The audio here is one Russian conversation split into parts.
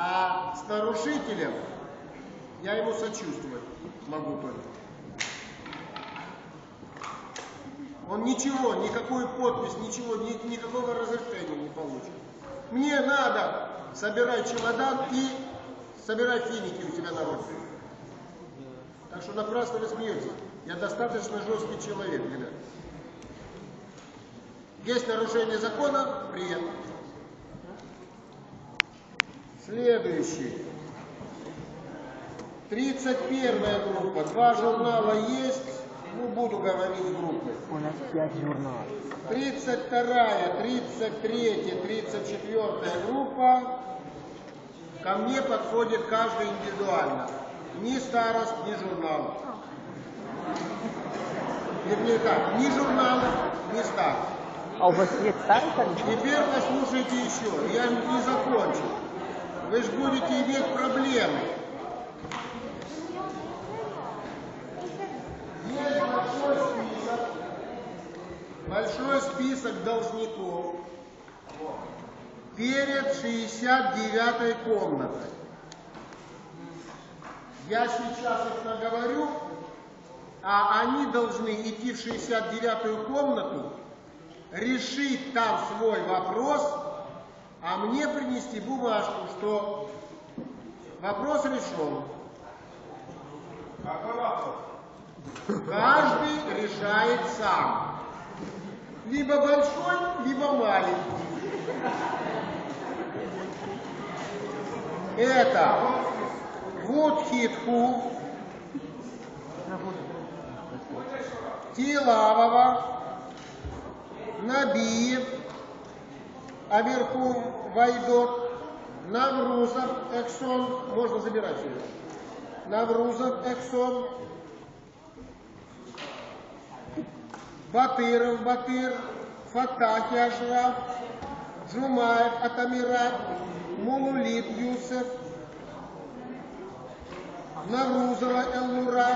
А с нарушителем я ему сочувствовать могу только. Он ничего, никакую подпись, ничего, ни, никакого разрешения не получит. Мне надо собирать чемодан и собирать финики у тебя на родине. Так что напрасно вы смеетесь. Я достаточно жесткий человек, ребят. Есть нарушение закона, прием. Следующий. 31 группа. Два журнала есть. Ну, буду говорить группы. У нас пять журналов. 32, 33, 34 группа. Ко мне подходит каждый индивидуально. Ни старост, ни журнал. Вернее так, ни журналов, ни старост. А у вас старый колледж? Теперь послушайте еще. Я не закончил. Вы же будете иметь проблемы. Есть большой список. Большой список должников перед 69 комнатой. Я сейчас их наговорю, а они должны идти в 69 комнату, решить там свой вопрос, а мне принести бумажку, что вопрос решен. Каждый решает сам. Либо большой, либо маленький. Это Вудхитху, Тилавова, Набиев, а вверху Вайдот, Наврузов, Эксон, можно забирать сюда. Наврузов, Эксон, Батыров, Батыр, Фатахи, Ашраф, Джумаев, Атамират, Мулулит, Юсеф, Наврузова, Элнура,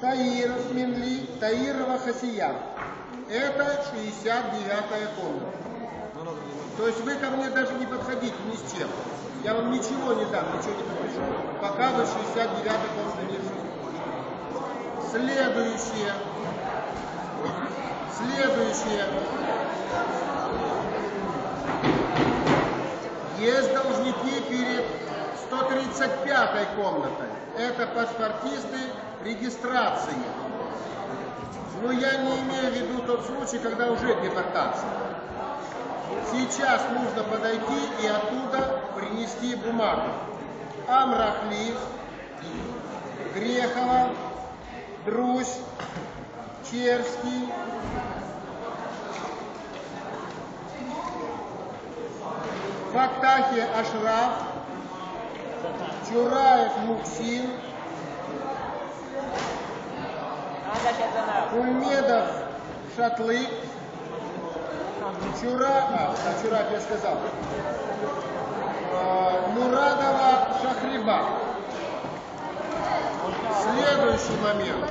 Таиров, Минли, Таирова, Хасия. Это 69-я комната. То есть вы ко мне даже не подходите ни с чем. Я вам ничего не дам, ничего не подпишу. Пока вы 69-й комнате не решите. Следующее. Следующее. Есть должники перед 135 комнатой. Это паспортисты регистрации. Но я не имею в виду тот случай, когда уже депортация. Сейчас нужно подойти и оттуда принести бумагу. Амрахли, Грехова, Друзь, Черский, Фактахи Ашраф, Чураев Муксин, Кульмедов Шатлык, Чура, а, да, Чурак я сказал, А, Мурадова Шахриба. Следующий момент.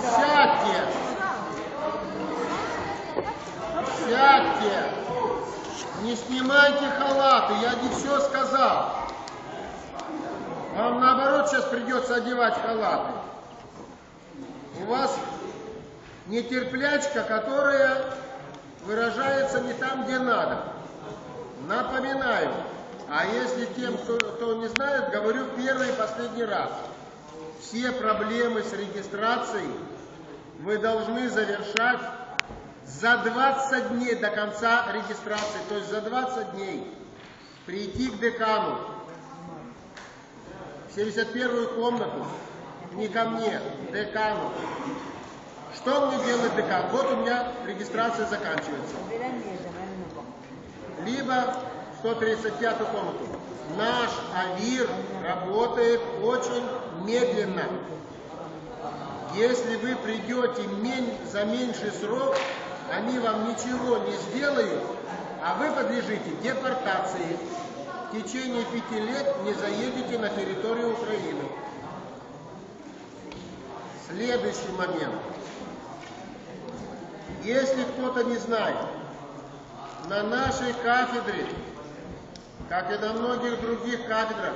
Сядьте. Сядьте. Не снимайте халаты, я не все сказал. Вам наоборот сейчас придется одевать халаты. У вас нетерплячка, которая выражается не там, где надо. Напоминаю. А если тем, кто, кто не знает, говорю первый и последний раз. Все проблемы с регистрацией вы должны завершать за 20 дней до конца регистрации, то есть за 20 дней прийти к декану в 71 комнату, не ко мне, декану. Что мне делает декан? Вот у меня регистрация заканчивается. Либо 135 комнату. Наш АВИР работает очень медленно. Если вы придете за меньший срок, они вам ничего не сделают, а вы подлежите депортации. В течение пяти лет не заедете на территорию Украины. Следующий момент. Если кто-то не знает, на нашей кафедре как и на многих других кафедрах,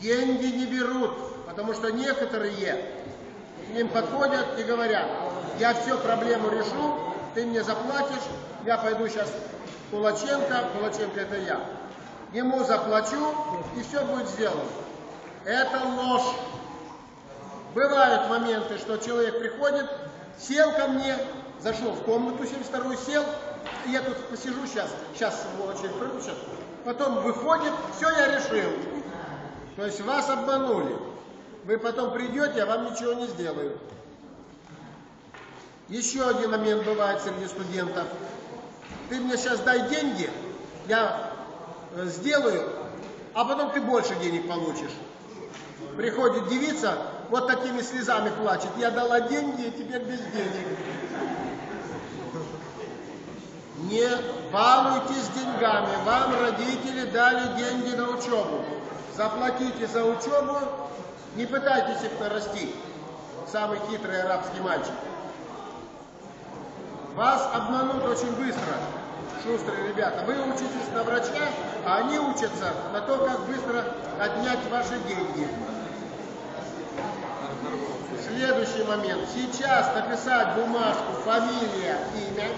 деньги не берут, потому что некоторые к ним подходят и говорят, я все проблему решу, ты мне заплатишь, я пойду сейчас Кулаченко, Кулаченко это я, ему заплачу и все будет сделано. Это ложь. Бывают моменты, что человек приходит, сел ко мне, зашел в комнату 72 сел, я тут посижу сейчас, сейчас очередь пройду сейчас, потом выходит, все я решил. То есть вас обманули. Вы потом придете, а вам ничего не сделают. Еще один момент бывает среди студентов. Ты мне сейчас дай деньги, я э, сделаю, а потом ты больше денег получишь. Приходит девица, вот такими слезами плачет. Я дала деньги, и теперь без денег. Не балуйтесь деньгами. Вам родители дали деньги на учебу. Заплатите за учебу, не пытайтесь их нарастить. Самый хитрый арабский мальчик. Вас обманут очень быстро, шустрые ребята. Вы учитесь на врача, а они учатся на то, как быстро отнять ваши деньги. Следующий момент. Сейчас написать бумажку, фамилия, имя.